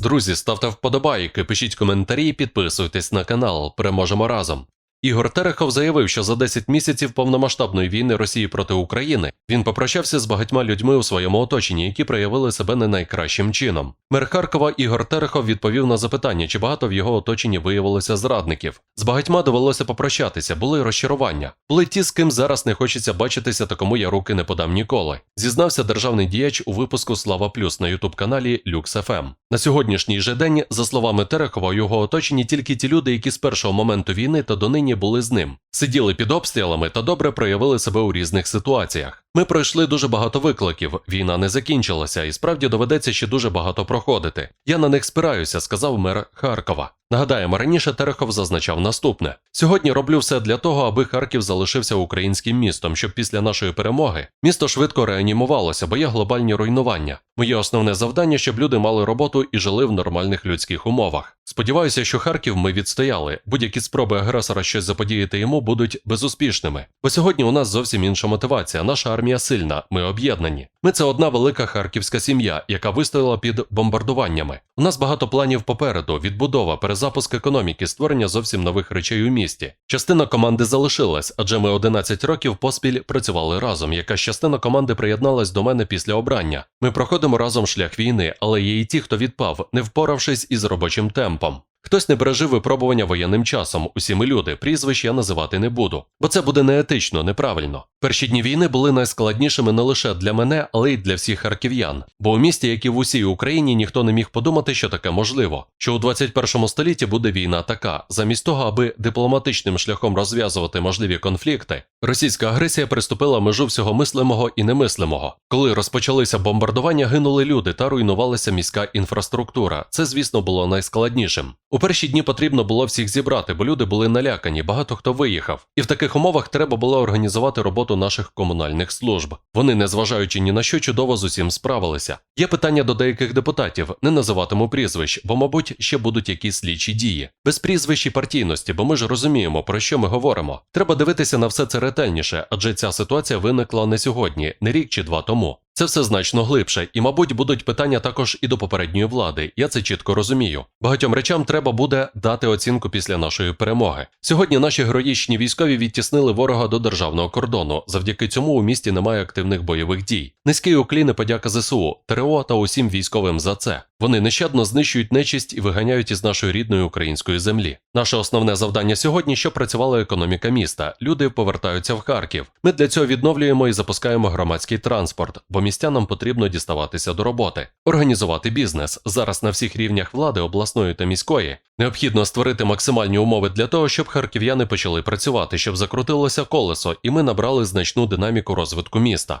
Друзі, ставте вподобайки, пишіть коментарі, підписуйтесь на канал. Переможемо разом. Ігор Терехов заявив, що за 10 місяців повномасштабної війни Росії проти України він попрощався з багатьма людьми у своєму оточенні, які проявили себе не найкращим чином. Мер Харкова Ігор Терехов відповів на запитання, чи багато в його оточенні виявилося зрадників. З багатьма довелося попрощатися, були розчарування. Були ті, з ким зараз не хочеться бачитися, та кому я руки не подам ніколи. Зізнався державний діяч у випуску Слава Плюс на ютуб каналі LuxFM. На сьогоднішній же день, за словами Терехова, його оточенні тільки ті люди, які з першого моменту війни та донині були з ним, сиділи під обстрілами та добре проявили себе у різних ситуаціях. Ми пройшли дуже багато викликів, війна не закінчилася, і справді доведеться ще дуже багато проходити. Я на них спираюся, сказав мер Харкова. Нагадаємо, раніше Терехов зазначав наступне: сьогодні роблю все для того, аби Харків залишився українським містом, щоб після нашої перемоги місто швидко реанімувалося, бо є глобальні руйнування. Моє основне завдання, щоб люди мали роботу і жили в нормальних людських умовах. Сподіваюся, що Харків ми відстояли. Будь-які спроби агресора щось заподіяти йому будуть безуспішними. Бо сьогодні у нас зовсім інша мотивація. Наша армія сильна, ми об'єднані. Ми це одна велика харківська сім'я, яка вистояла під бомбардуваннями. У нас багато планів попереду: відбудова, перезапуск економіки, створення зовсім нових речей у місті. Частина команди залишилась, адже ми 11 років поспіль працювали разом. Якась частина команди приєдналась до мене після обрання. Ми проходимо разом шлях війни, але є і ті, хто відпав, не впоравшись із робочим темпом. Хтось не пережив випробування воєнним часом. Усі ми люди, прізвищ я називати не буду, бо це буде неетично, неправильно. Перші дні війни були найскладнішими не лише для мене, але й для всіх харків'ян. Бо у місті, як і в усій Україні, ніхто не міг подумати, що таке можливо. Що у 21 столітті буде війна така. Замість того, аби дипломатичним шляхом розв'язувати можливі конфлікти, російська агресія приступила межу всього мислимого і немислимого. Коли розпочалися бомбардування, гинули люди та руйнувалася міська інфраструктура. Це, звісно, було найскладнішим. У перші дні потрібно було всіх зібрати, бо люди були налякані, багато хто виїхав. І в таких умовах треба було організувати роботу наших комунальних служб. Вони, незважаючи ні на що, чудово з усім справилися. Є питання до деяких депутатів, не називатиму прізвищ, бо, мабуть, ще будуть якісь слідчі дії. Без прізвищ і партійності, бо ми ж розуміємо, про що ми говоримо. Треба дивитися на все це ретельніше, адже ця ситуація виникла не сьогодні, не рік чи два тому. Це все значно глибше, і, мабуть, будуть питання також і до попередньої влади. Я це чітко розумію. Багатьом речам треба буде дати оцінку після нашої перемоги. Сьогодні наші героїчні військові відтіснили ворога до державного кордону. Завдяки цьому у місті немає активних бойових дій. Низький уклін і подяка ЗСУ, ТРО та усім військовим за це. Вони нещадно знищують нечисть і виганяють із нашої рідної української землі. Наше основне завдання сьогодні, щоб працювала економіка міста. Люди повертаються в Харків. Ми для цього відновлюємо і запускаємо громадський транспорт, бо містянам потрібно діставатися до роботи, організувати бізнес. Зараз на всіх рівнях влади, обласної та міської, необхідно створити максимальні умови для того, щоб харків'яни почали працювати, щоб закрутилося колесо, і ми набрали значну динаміку розвитку міста.